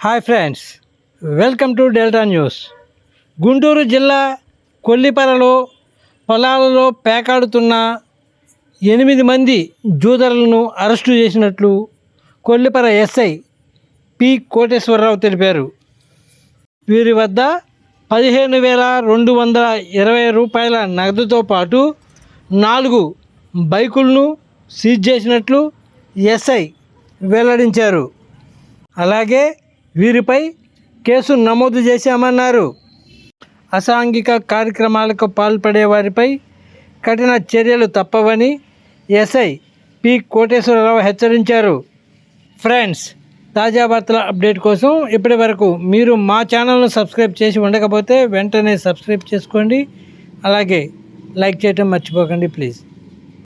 Hi friends welcome to Delta news. Guntur జిల్లా కొల్లిపరలో పొలాలలో పేకాడుతున్న ఎనిమిది మంది జూదరులను అరెస్టు చేసినట్లు కొల్లిపర ఎస్ఐ పి కోటేశ్వరరావు తెలిపారు. వీరి వద్ద పదిహేను వేల రెండు వందల ఇరవై రూపాయల నగదుతో పాటు నాలుగు బైకులను సీజ్ చేసినట్లు ఎస్ఐ వెల్లడించారు. అలాగే వీరిపై కేసు నమోదు చేశామన్నారు. అసాంఘిక కార్యక్రమాలకు పాల్పడే వారిపై కఠిన చర్యలు తప్పవని ఎస్ఐ పి కోటేశ్వరరావు హెచ్చరించారు. ఫ్రెండ్స్ తాజా వార్తల అప్డేట్ కోసం ఇప్పటి వరకు మీరు మా ఛానల్ను సబ్స్క్రైబ్ చేసి ఉండకపోతే వెంటనే సబ్స్క్రైబ్ చేసుకోండి. అలాగే లైక్ చేయటం మర్చిపోకండి ప్లీజ్.